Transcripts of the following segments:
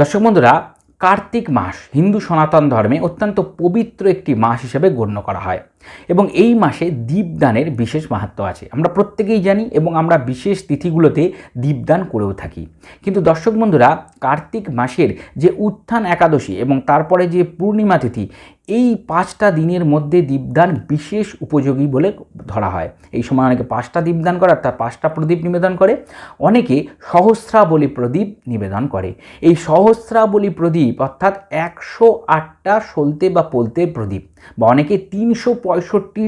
দর্শক বন্ধুরা, কার্তিক মাস হিন্দু সনাতন ধর্মে অত্যন্ত পবিত্র একটি মাস হিসেবে গণ্য করা হয়। এবং এই মাসে দীপদানের বিশেষ মাহাত্ম্য আছে। আমরা প্রত্যেকেই জানি এবং আমরা বিশেষ তিথিগুলোতে দীপদান করেও থাকি। কিন্তু দর্শক বন্ধুরা, কার্তিক মাসের যে উত্থান একাদশী এবং তারপরে যে পূর্ণিমা তিথি, এই পাঁচটা দিনের মধ্যে দীপদান বিশেষ উপযোগী বলে ধরা হয়। এই সময় অনেকে পাঁচটা দীপদান করে, অর্থাৎ পাঁচটা প্রদীপ নিবেদন করে। অনেকে সহস্রাবলী প্রদীপ নিবেদন করে। এই সহস্রাবলী প্রদীপ, অর্থাৎ একশো আটটা সলতে বা পোলতের প্রদীপ বা অনেকে তিনশো পঁয়ষট্টি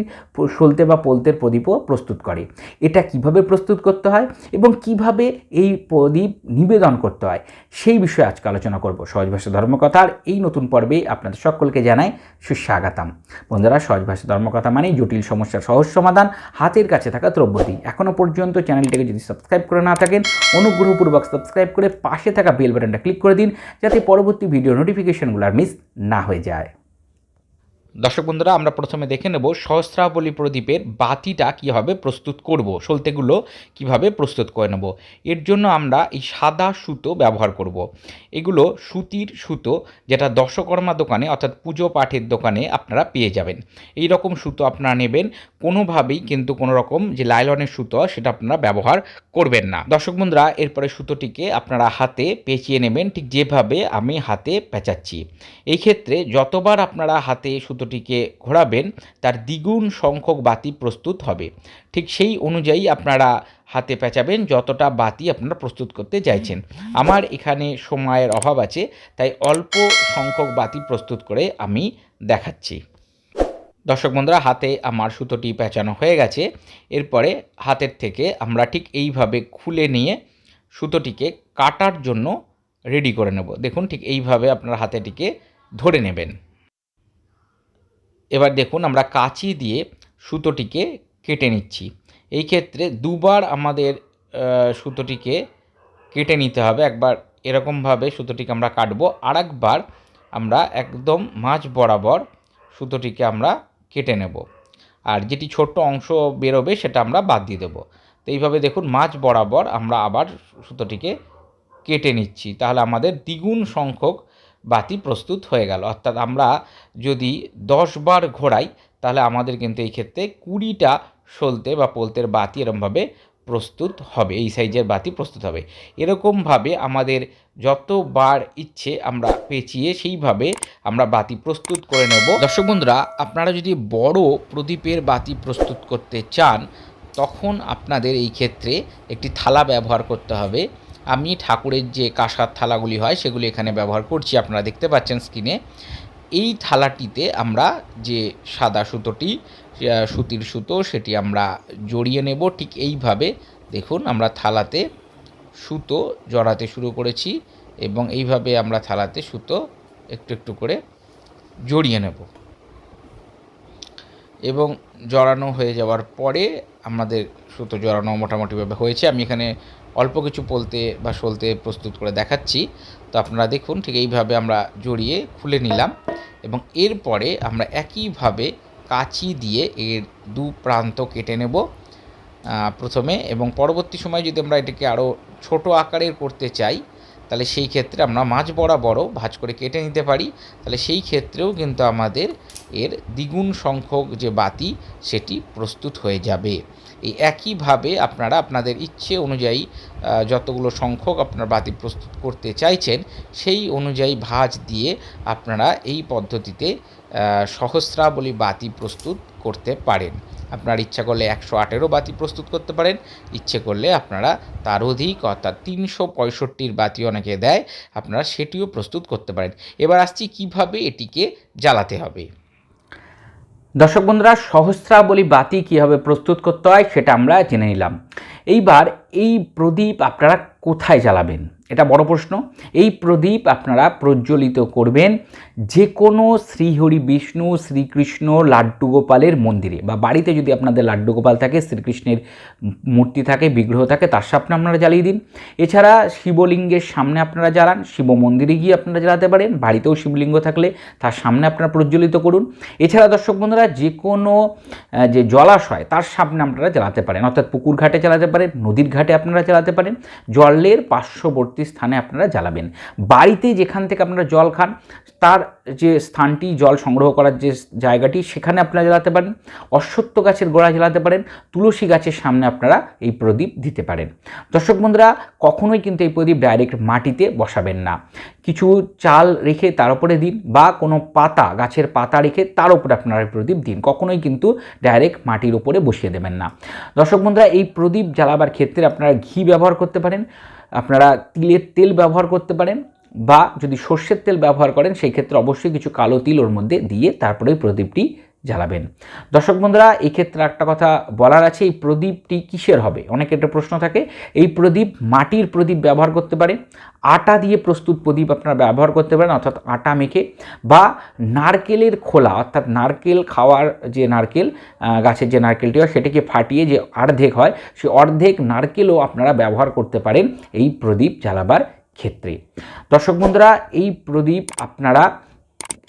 সলতে বা পোলতের প্রদীপও প্রস্তুত করে। এটা কীভাবে প্রস্তুত করতে হয় এবং কীভাবে এই প্রদীপ নিবেদন করতে হয়, সেই বিষয়ে আজকে আলোচনা করব। সহজ ভাষা ধর্মকথার এই নতুন পর্বে আপনাদের সকলকে জানাই সুস্বাগতম। বন্ধুরা, সহজ ভাষা ধর্মকথা মানে জটিল সমস্যার সহজ সমাধান, হাতের কাছে থাকা দ্রব্যটি। এখনও পর্যন্ত চ্যানেলটিকে যদি সাবস্ক্রাইব করে না থাকেন, অনুগ্রহপূর্বক সাবস্ক্রাইব করে পাশে থাকা বেল বাটনটা ক্লিক করে দিন, যাতে পরবর্তী ভিডিও নোটিফিকেশনগুলো আর মিস না হয়ে যায়। দর্শক বন্ধুরা, আমরা প্রথমে দেখে নেব সহস্রাবলী প্রদীপের বাতিটা কীভাবে প্রস্তুত করব, সলতেগুলো কীভাবে প্রস্তুত করে নেব। এর জন্য আমরা এই সাদা সুতো ব্যবহার করব। এগুলো সুতির সুতো যেটা দশকর্মা দোকানে অর্থাৎ পুজো পাঠের দোকানে আপনারা পেয়ে যাবেন। এই রকম সুতো আপনারা নেবেন, কোনোভাবেই কিন্তু কোনো রকম যে লাইলনের সুতো সেটা আপনারা ব্যবহার করবেন না। দর্শক বন্ধুরা, এরপরে সুতোটিকে আপনারা হাতে পেঁচিয়ে নেবেন, ঠিক যেভাবে আমি হাতে পেঁচাচ্ছি। এই ক্ষেত্রে যতবার আপনারা হাতে সুতোটিকে ঘোরাবেন, তার দ্বিগুণ সংখ্যক বাতি প্রস্তুত হবে। ঠিক সেই অনুযায়ী আপনারা হাতে পেঁচাবেন যতটা বাতি আপনারা প্রস্তুত করতে চাইছেন। আমার এখানে সময়ের অভাব আছে, তাই অল্প সংখ্যক বাতি প্রস্তুত করে আমি দেখাচ্ছি। দর্শক বন্ধুরা, হাতে আমার সুতোটি পেঁচানো হয়ে গেছে। এরপরে হাতের থেকে আমরা ঠিক এইভাবে খুলে নিয়ে সুতোটিকে কাটার জন্য রেডি করে নেব। দেখুন, ঠিক এইভাবে আপনার হাতেটিকে ধরে নেবেন। এবার দেখুন আমরা কাঁচি দিয়ে সুতোটিকে কেটে নিচ্ছি। এই ক্ষেত্রে দুবার আমাদের সুতোটিকে কেটে নিতে হবে। একবার এরকমভাবে সুতোটিকে আমরা কাটবো। আর একবার আমরা একদম মাঝ বরাবর সুতোটিকে আমরা কেটে নেব। আর যেটি ছোট্ট অংশ বেরোবে সেটা আমরা বাদ দিয়ে দেবো। তো এইভাবে দেখুন মাঝ বরাবর আমরা আবার সুতোটিকে কেটে নিচ্ছি। তাহলে আমাদের দ্বিগুণ সংখ্যক বাতি প্রস্তুত হয়ে গেল। অর্থাৎ আমরা যদি দশ বার ঘোরাই তাহলে আমাদের কিন্তু এই ক্ষেত্রে কুড়িটা সলতে বা পোলতের বাতি এরমভাবে প্রস্তুত হবে, এই সাইজের বাতি প্রস্তুত হবে। এরকমভাবে আমাদের যতবার ইচ্ছে আমরা পেঁচিয়ে সেইভাবে আমরা বাতি প্রস্তুত করে নেব। দর্শক বন্ধুরা, আপনারা যদি বড় প্রদীপের বাতি প্রস্তুত করতে চান, তখন আপনাদের এই ক্ষেত্রে একটি থালা ব্যবহার করতে হবে। আমি ঠাকুরের যে কাঁসার থালাগুলি হয়, সেগুলি এখানে ব্যবহার করছি। আপনারা দেখতে পাচ্ছেন স্ক্রিনে এই থালাটিতে আমরা যে সাদা সুতোটি সুতির সুতো, সেটি আমরা জড়িয়ে নেব। ঠিক এইভাবে দেখুন আমরা থালাতে সুতো জড়াতে শুরু করেছি এবং এইভাবে আমরা থালাতে সুতো একটু একটু করে জড়িয়ে নেব। এবং জড়ানো হয়ে যাওয়ার পরে আমাদের সুতো জড়ানো মোটামুটিভাবে হয়েছে। আমি এখানে অল্প কিছু পলতে বা সলতে প্রস্তুত করে দেখাচ্ছি। তো আপনারা দেখুন, ঠিক এইভাবে আমরা জড়িয়ে খুলে নিলাম এবং এরপরে আমরা একইভাবে কাঁচি দিয়ে এর দু প্রান্ত কেটে নেব প্রথমে এবং পরবর্তী সময় যদি আমরা এটাকে আরও ছোট আকারের করতে চাই তাহলে সেই ক্ষেত্রে আমরা মাছ বরাবরও ভাজ করে কেটে নিতে পারি। তাহলে সেই ক্ষেত্রেও কিন্তু আমাদের এর দ্বিগুণ সংখ্যক যে বাতি, সেটি প্রস্তুত হয়ে যাবে। এই একইভাবে আপনারা আপনাদের ইচ্ছে অনুযায়ী যতগুলো সংখ্যক আপনার বাতি প্রস্তুত করতে চাইছেন, সেই অনুযায়ী ভাঁজ দিয়ে আপনারা এই পদ্ধতিতে সহস্রাবলী বাতি প্রস্তুত করতে পারেন। আপনার ইচ্ছা করলে একশো আটেরও বাতি প্রস্তুত করতে পারেন। ইচ্ছে করলে আপনারা তার অধিক, অর্থাৎ তিনশো পঁয়ষট্টির বাতি অনেকে দেয়, আপনারা সেটিও প্রস্তুত করতে পারেন। এবার আসছি কীভাবে এটিকে জ্বালাতে হবে। দর্শক বন্ধুরা, সহস্রাবলী বাতি কীভাবে প্রস্তুত করতে হয় সেটা আমরা জেনে নিলাম। এইবার এই প্রদীপ আপনারা কোথায় জ্বালাবেন? এটা বড় প্রশ্ন। এই প্রদীপ আপনারা প্রজ্বলিত করবেন যে কোনো শ্রীহরি বিষ্ণু, শ্রীকৃষ্ণ, লাড্ডু গোপালের মন্দিরে বা বাড়িতে যদি আপনাদের লাড্ডু গোপাল থাকে, শ্রীকৃষ্ণের মূর্তি থাকে, বিগ্রহ থাকে, তার সামনে আপনারা জ্বালিয়ে দিন। এছাড়া শিবলিঙ্গের সামনে আপনারা জ্বালান, শিব মন্দিরে গিয়ে আপনারা জ্বালাতে পারেন, বাড়িতেও শিবলিঙ্গ থাকলে তার সামনে আপনারা প্রজ্বলিত করুন। এছাড়া দর্শক বন্ধুরা যে কোনো যে জলাশয়, তার সামনে আপনারা জ্বালাতে পারেন। অর্থাৎ পুকুর ঘাটে জ্বালাতে পারেন, নদীর ঘাটে ঘাটে আপনারা জ্বালাতে পারেন, জলের পার্শ্ববর্তী স্থানে আপনারা জ্বালাবেন। বাড়িতে যেখান থেকে আপনারা জল খান তার যে স্থানটি জল সংগ্রহ করার যে জায়গাটি, সেখানে আপনারা জ্বালাতে পারেন। অশ্বত্থ গাছের গোড়া জ্বালাতে পারেন। তুলসী গাছের সামনে আপনারা এই প্রদীপ দিতে পারেন। দর্শক বন্ধুরা, কখনোই কিন্তু এই প্রদীপ ডাইরেক্ট মাটিতে বসাবেন না। কিছু চাল রেখে তার উপরে দিন বা কোনো পাতা, গাছের পাতা রেখে তার উপরে আপনারা প্রদীপ দিন। কখনোই কিন্তু ডাইরেক্ট মাটির উপরে বসিয়ে দেবেন না। দর্শক বন্ধুরা, এই প্রদীপ জ্বালাবার ক্ষেত্রে আপনারা ঘি ব্যবহার করতে পারেন। আপনারা তিলের তেল ব্যবহার করতে পারেন। বা যদি সর্ষের তেল ব্যবহার করেন, সেই ক্ষেত্রে অবশ্যই কিছু কালো তিল ওর মধ্যে দিয়ে তারপরে প্রদীপটি জ্বালাবেন। দর্শক বন্ধুরা এই ক্ষেত্রে একটা কথা বলার আছে, এই প্রদীপটি কিসের হবে? অনেকের একটা প্রশ্ন থাকে, এই প্রদীপ মাটির প্রদীপ ব্যবহার করতে পারে আটা দিয়ে প্রস্তুত প্রদীপ আপনারা ব্যবহার করতে পারেন, অর্থাৎ আটা মেখে, বা নারকেলের খোলা, অর্থাৎ নারকেল খাওয়ার যে নারকেল গাছের যে নারকেলটি হয়, সেটাকে ফাটিয়ে যে অর্ধেক হয়, সে অর্ধেক নারকেলও আপনারা ব্যবহার করতে পারেন, এই প্রদীপ জ্বালাবার ক্ষেত্রে। দর্শক বন্ধুরা এই প্রদীপ আপনারা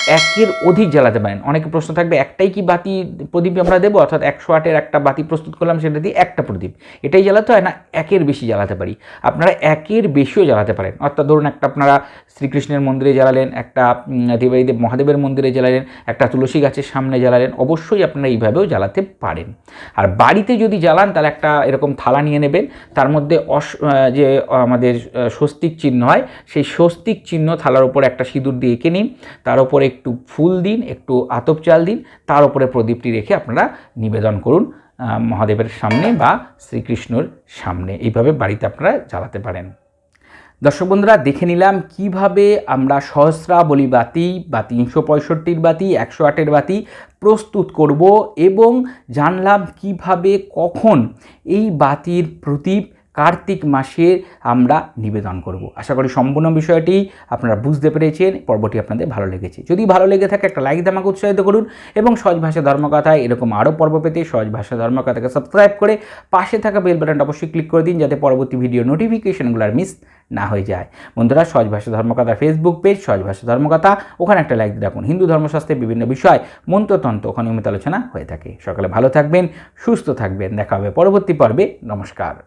একের অধিক জ্বালাতে পারেন। অনেকে প্রশ্ন থাকবে একটাই কি বাতি প্রদীপ আমরা দেবো? অর্থাৎ একশো আটের একটা বাতি প্রস্তুত করলাম সেটা দিয়ে একটা প্রদীপ। এটাই জ্বালাতে হয় না একের বেশি জ্বালাতে পারি। আপনারা একের বেশিও জ্বালাতে পারেন। অর্থাৎ ধরুন একটা আপনারা শ্রীকৃষ্ণের মন্দিরে জ্বালালেন একটা উম, দেবাদিদেব মহাদেবের মন্দিরে জ্বালালেন একটা তুলসী গাছের সামনে জ্বালালেন অবশ্যই আপনারা এইভাবেও জ্বালাতে পারেন। আর বাড়িতে যদি জ্বালান তাহলে একটা এরকম থালা নিয়ে নেবেন তার মধ্যে অস যে আমাদের স্বস্তিক চিহ্ন হয় সেই স্বস্তিক চিহ্ন থালার উপর একটা সিঁদুর দিয়ে এঁকে নিন তার উপরে একটু ফুল দিন, একটু আতপ চাল দিন, তার উপরে প্রদীপটি রেখে আপনারা নিবেদন করুন মহাদেবের সামনে বা শ্রীকৃষ্ণর সামনে। এইভাবে বাড়িতে আপনারা জ্বালাতে পারেন। দর্শক বন্ধুরা, দেখে নিলাম কীভাবে আমরা সহস্রাবলী বাতি বা তিনশো পঁয়ষট্টির বাতি, একশো আটের বাতি প্রস্তুত করব এবং জানলাম কীভাবে, কখন এই বাতির প্রদীপ কার্তিক মাসে আমরা নিবেদন করব। আশা করি সম্পূর্ণ বিষয়টি আপনারা বুঝতে পেরেছেন, পর্বটি আপনাদের ভালো লেগেছে। যদি ভালো লেগে থাকে একটা লাইক দামাকে উৎসাহিত করুন এবং সহজ ভাষা ধর্মকথায় এরকম আরও পর্ব পেতে সহজ ভাষা ধর্মকথাকে সাবস্ক্রাইব করে পাশে থাকা বেল বাটনটা অবশ্যই ক্লিক করে দিন যাতে পরবর্তী ভিডিও নোটিফিকেশনগুলো আর মিস না হয়ে যায়। বন্ধুরা, সহজ ভাষা ধর্মকথা ফেসবুক পেজ সহজ ভাষা ধর্মকথা, ওখানে একটা লাইক রাখুন। হিন্দু ধর্মশাস্ত্রের বিভিন্ন বিষয়, মন্ত্রতন্ত্র, ওখানে নিয়মিত আলোচনা হয়ে থাকে। সকালে ভালো থাকবেন, সুস্থ থাকবেন। দেখা হবে পরবর্তী পর্বে। নমস্কার।